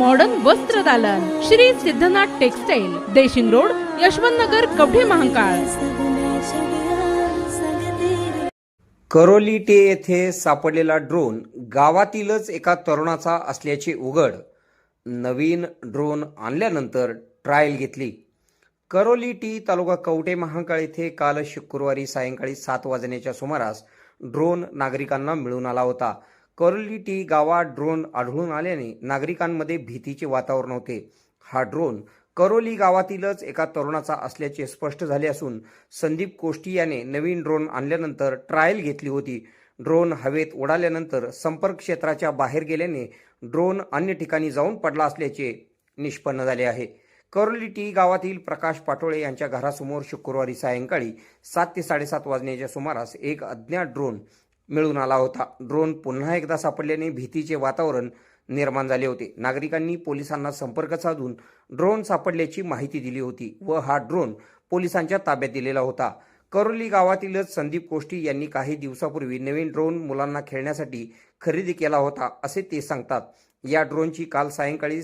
modern Vastra Dalan. Shri Siddhanath textile Deshing road Yashwant Nagar Kavathe Mahakal. करोलीटे येथे सापडलेला drone गावातीलच एका तरुणाचा असल्याचे उघड. नवीन ड्रोन आणल्यानंतर ट्रायल घेतली. करोली टी तालुका कवटे महाकाळ येथे काल शुक्रवारी सायंकाळी सात वाजण्याच्या सुमारास ड्रोन नागरिकांना मिळून आला होता. करोली टी गावात ड्रोन आढळून आल्याने नागरिकांमध्ये भीतीचे वातावरण होते. हा ड्रोन करोली गावातीलच एका तरुणाचा असल्याचे स्पष्ट झाले असून संदीप कोष्टी याने नवीन ड्रोन आणल्यानंतर ट्रायल घेतली होती. ड्रोन हवेत उडाल्यानंतर संपर्क क्षेत्राच्या बाहेर गेल्याने ड्रोन अन्य ठिकाणी जाऊन पडला असल्याचे निष्पन्न झाले आहे. करोली टी गावातील प्रकाश पाटोळे यांच्या घरासमोर शुक्रवारी सायंकाळी सात ते साडेसात वाजण्याच्या सुमारास एक अज्ञात ड्रोन मिळून आला होता. ड्रोन पुन्हा एकदा सापडल्याने भीतीचे वातावरण निर्माण झाले होते. नागरिकांनी पोलिसांना संपर्क साधून ड्रोन सापडल्याची माहिती दिली होती व हा ड्रोन पोलिसांच्या ताब्यात दिलेला होता. करोली गावातीलच संदीप कोष्टी यांनी काही दिवसापूर्वी नवीन ड्रोन मुलांना खेळण्यासाठी खरेदी केला होता असे ते सांगतात. या ड्रोनची काल सायंकाळी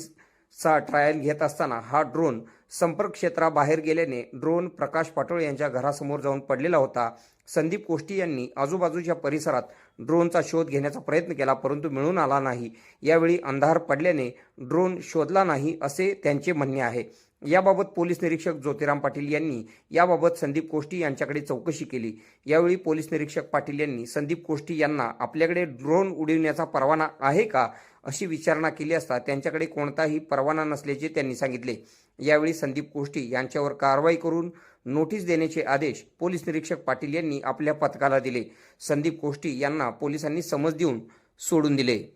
चा ट्रायल घेत असताना हा ड्रोन संपर्क क्षेत्राबाहेर गेल्याने ड्रोन प्रकाश पाटोळे यांच्या घरासमोर जाऊन पडलेला होता. संदीप कोष्टी यांनी आजूबाजूच्या परिसरात ड्रोनचा शोध घेण्याचा प्रयत्न केला परंतु मिळून आला नाही. यावेळी अंधार पडल्याने ड्रोन शोधला नाही असे त्यांचे म्हणणे आहे. याबाबत पोलीस निरीक्षक ज्योतिराम पाटील यांनी याबाबत संदीप कोष्टी यांच्याकडे चौकशी केली. यावेळी पोलीस निरीक्षक पाटील यांनी संदीप कोष्टी यांना आपल्याकडे ड्रोन उडविण्याचा परवाना आहे का? अशी विचारणा केली असता त्यांच्याकडे कोणताही परवाना नसल्याचे त्यांनी सांगितले. यावेळी संदीप कोष्टी यांच्यावर कारवाई करून नोटीस देण्याचे आदेश पोलीस निरीक्षक पाटील यांनी आपल्या पथकाला दिले. संदीप कोष्टी यांना पोलिसांनी समज देऊन सोडून दिले.